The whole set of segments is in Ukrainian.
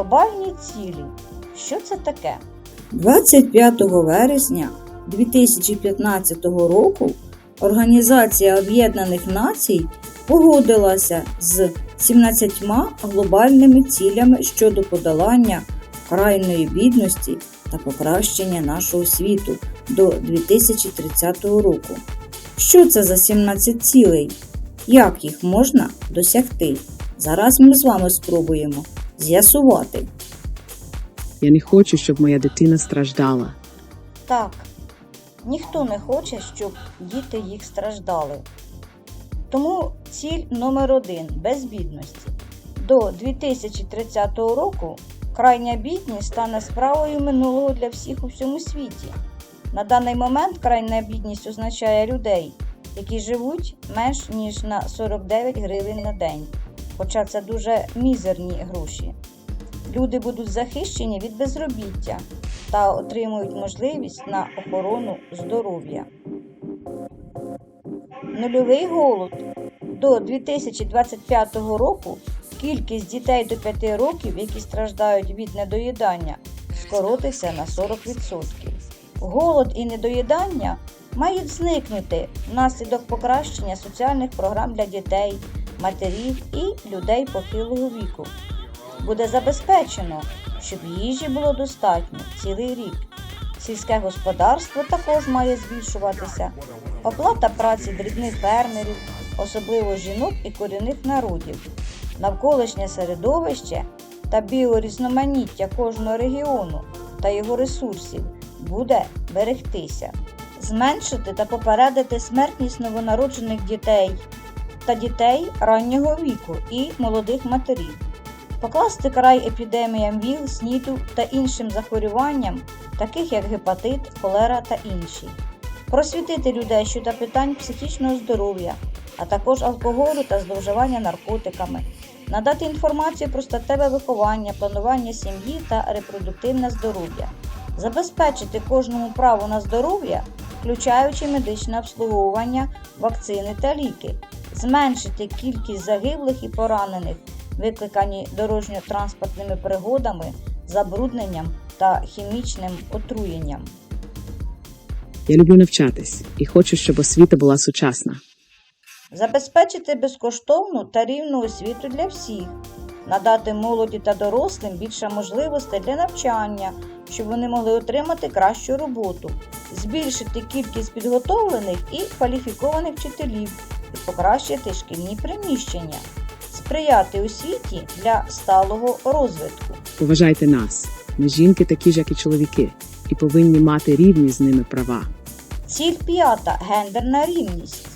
Глобальні цілі. Що це таке? 25 вересня 2015 року Організація Об'єднаних Націй погодилася з 17 глобальними цілями щодо подолання крайної бідності та покращення нашого світу до 2030 року. Що це за 17 цілей? Як їх можна досягти? Зараз ми з вами спробуємо з'ясувати. Я не хочу, щоб моя дитина страждала. Так, ніхто не хоче, щоб діти їх страждали. Тому ціль номер один без бідності. До 2030 року крайня бідність стане справою минулого для всіх у всьому світі. На даний момент крайня бідність означає людей, які живуть менш ніж на 49 гривень на день, хоча це дуже мізерні гроші. Люди будуть захищені від безробіття та отримують можливість на охорону здоров'я. Нульовий голод. До 2025 року кількість дітей до 5 років, які страждають від недоїдання, скоротиться на 40%. Голод і недоїдання мають зникнути внаслідок покращення соціальних програм для дітей, матерів і людей похилого віку буде забезпечено, щоб їжі було достатньо цілий рік. Сільське господарство також має збільшуватися. Оплата праці дрібних фермерів, особливо жінок і корінних народів, навколишнє середовище та біорізноманіття кожного регіону та його ресурсів буде берегтися, зменшити та попередити смертність новонароджених дітей та дітей раннього віку і молодих матерів. Покласти край епідеміям ВІЛ, СНІДу та іншим захворюванням, таких як гепатит, холера та інші, просвітити людей щодо питань психічного здоров'я, а також алкоголю та зловживання наркотиками, надати інформацію про статеве виховання, планування сім'ї та репродуктивне здоров'я, забезпечити кожному право на здоров'я, включаючи медичне обслуговування, вакцини та ліки, зменшити кількість загиблих і поранених викликані дорожньо-транспортними пригодами, забрудненням та хімічним отруєнням. Я люблю навчатись і хочу, щоб освіта була сучасна. Забезпечити безкоштовну та рівну освіту для всіх, надати молоді та дорослим більше можливостей для навчання, щоб вони могли отримати кращу роботу, збільшити кількість підготовлених і кваліфікованих вчителів покращити шкільні приміщення, сприяти освіті для сталого розвитку. Поважайте нас. Ми жінки такі ж, як і чоловіки, і повинні мати рівні з ними права. Ціль п'ята гендерна рівність.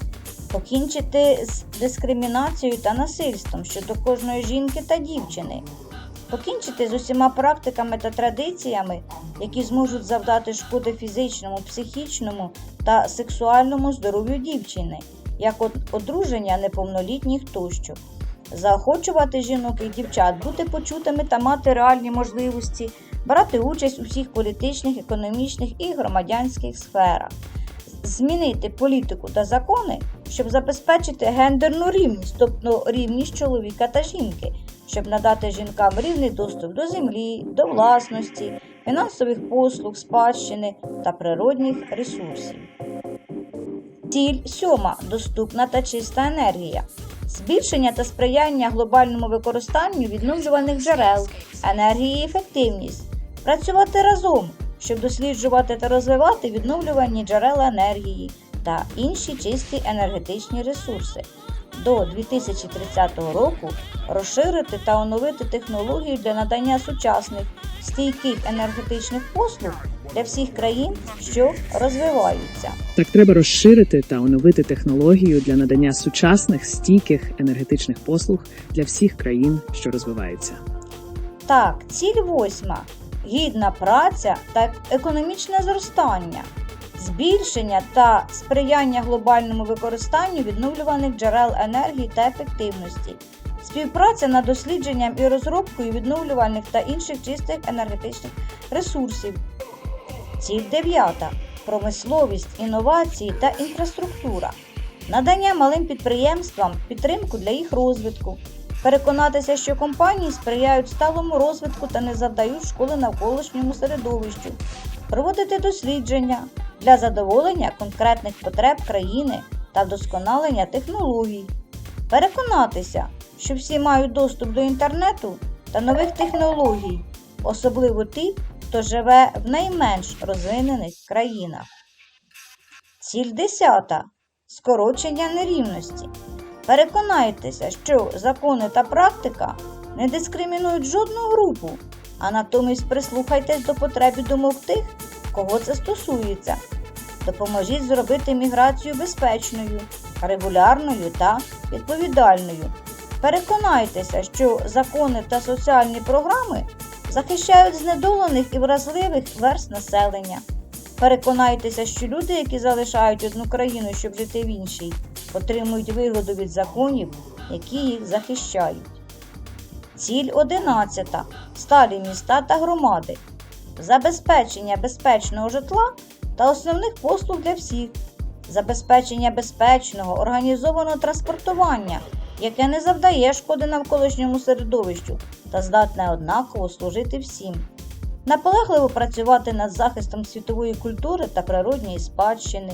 Покінчити з дискримінацією та насильством щодо кожної жінки та дівчини. Покінчити з усіма практиками та традиціями, які зможуть завдати шкоди фізичному, психічному та сексуальному здоров'ю дівчини, як от одруження неповнолітніх тощо. Заохочувати жінок і дівчат бути почутими та мати реальні можливості, брати участь у всіх політичних, економічних і громадянських сферах змінити політику та закони, щоб забезпечити гендерну рівність, тобто рівність чоловіка та жінки, щоб надати жінкам рівний доступ до землі, до власності, фінансових послуг, спадщини та природних ресурсів. Ціль сьома доступна та чиста енергія. Збільшення та сприяння глобальному використанню відновлюваних джерел, енергії і ефективність. Працювати разом, щоб досліджувати та розвивати відновлювані джерела енергії та інші чисті енергетичні ресурси. До 2030 року розширити та оновити технології для надання сучасних стійких енергетичних послуг для всіх країн, що розвиваються. Так треба розширити та оновити технологію для надання сучасних стійких енергетичних послуг для всіх країн, що розвиваються. Так, ціль восьма гідна праця та економічне зростання, збільшення та сприяння глобальному використанню відновлюваних джерел енергії та ефективності, співпраця над дослідженням і розробкою відновлювальних та інших чистих енергетичних ресурсів. Ціль дев'ята промисловість, інновації та інфраструктура, надання малим підприємствам підтримку для їх розвитку, Переконатися, що компанії сприяють сталому розвитку та не завдають шкоди навколишньому середовищу, проводити дослідження для задоволення конкретних потреб країни та вдосконалення технологій, переконатися, що всі мають доступ до інтернету та нових технологій, особливо ті, хто живе в найменш розвинених країнах. Ціль 10. Скорочення нерівності. Переконайтеся, що закони та практика не дискримінують жодну групу, а натомість прислухайтесь до потреб і думок тих, кого це стосується. Допоможіть зробити міграцію безпечною, регулярною та відповідальною. Переконайтеся, що закони та соціальні програми захищають знедолених і вразливих верст населення. Переконайтеся, що люди, які залишають одну країну, щоб жити в іншій, отримують вигоду від законів, які їх захищають. Ціль 11. Сталі міста та громади. Забезпечення безпечного житла та основних послуг для всіх. Забезпечення безпечного, організованого транспортування, яке не завдає шкоди навколишньому середовищу та здатне однаково служити всім. Наполегливо працювати над захистом світової культури та природньої спадщини,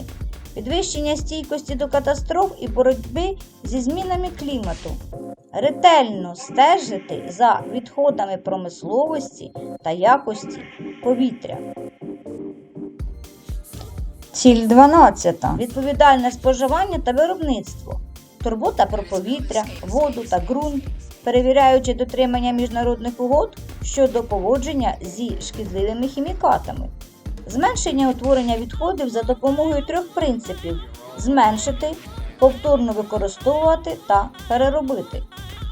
підвищення стійкості до катастроф і боротьби зі змінами клімату, ретельно стежити за відходами промисловості та якості повітря. Ціль 12. Відповідальне споживання та виробництво. Турбота про повітря, воду та ґрунт, перевіряючи дотримання міжнародних угод щодо поводження зі шкідливими хімікатами. Зменшення утворення відходів за допомогою трьох принципів: зменшити, повторно використовувати та переробити,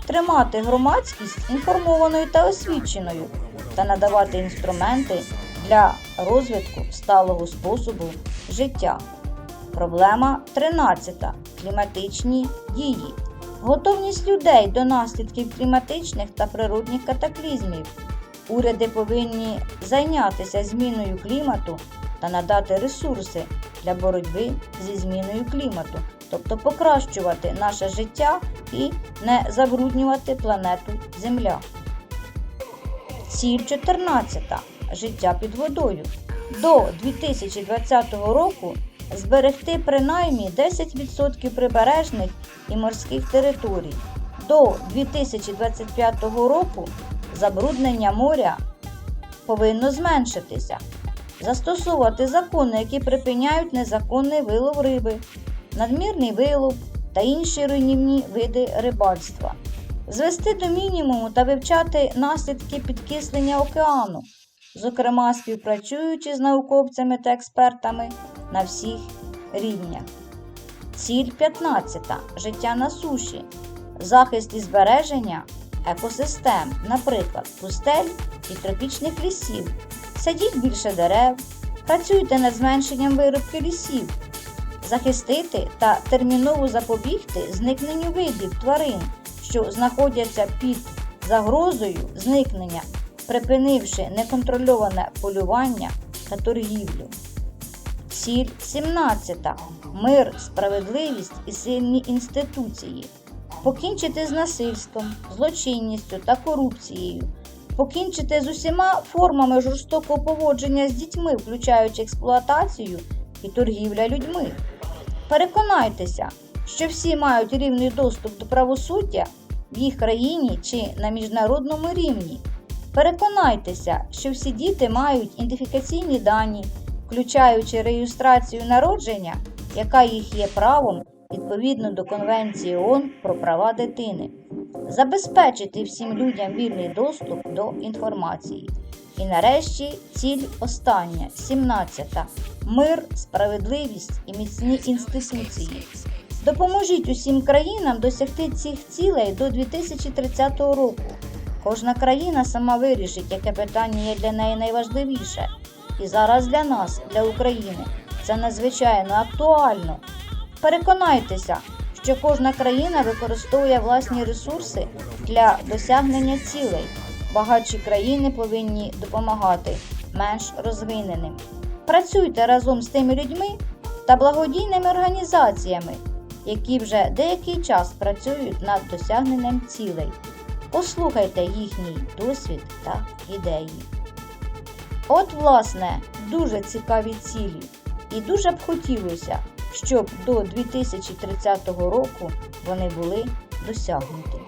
тримати громадськість інформованою та освіченою та надавати інструменти для розвитку сталого способу життя. Проблема 13. Кліматичні дії. Готовність людей до наслідків кліматичних та природних катаклізмів. Уряди повинні зайнятися зміною клімату та надати ресурси для боротьби зі зміною клімату, тобто покращувати наше життя і не забруднювати планету Земля. Ціль 14. Життя під водою. До 2020 року зберегти принаймні 10% прибережних і морських територій. До 2025 року забруднення моря повинно зменшитися. Застосовувати закони, які припиняють незаконний вилов риби, надмірний вилов та інші руйнівні види рибальства. Звести до мінімуму та вивчати наслідки підкислення океану, зокрема співпрацюючи з науковцями та експертами на всіх рівнях. Ціль 15. Життя на суші. Захист і збереження екосистем, наприклад, пустель і тропічних лісів. Садіть більше дерев, працюйте над зменшенням вирубки лісів, захистити та терміново запобігти зникненню видів тварин, що знаходяться під загрозою зникнення, припинивши неконтрольоване полювання та торгівлю. Ціль 17. Мир, справедливість і сильні інституції. Покінчити з насильством, злочинністю та корупцією. Покінчити з усіма формами жорстокого поводження з дітьми, включаючи експлуатацію і торгівля людьми. Переконайтеся, що всі мають рівний доступ до правосуддя в їх країні чи на міжнародному рівні. Переконайтеся, що всі діти мають ідентифікаційні дані, включаючи реєстрацію народження, яка їх є правом відповідно до Конвенції ООН про права дитини, забезпечити всім людям вільний доступ до інформації. І нарешті ціль остання 17. Мир, справедливість і міцні інституції. Допоможіть усім країнам досягти цих цілей до 2030 року. Кожна країна сама вирішить, яке питання є для неї найважливіше. І зараз для нас, для України, це надзвичайно актуально. Переконайтеся, що кожна країна використовує власні ресурси для досягнення цілей. Багатші країни повинні допомагати менш розвиненим. Працюйте разом з тими людьми та благодійними організаціями, які вже деякий час працюють над досягненням цілей. Послухайте їхній досвід та ідеї. От, власне, дуже цікаві цілі, і дуже б хотілося, щоб до 2030 року вони були досягнуті.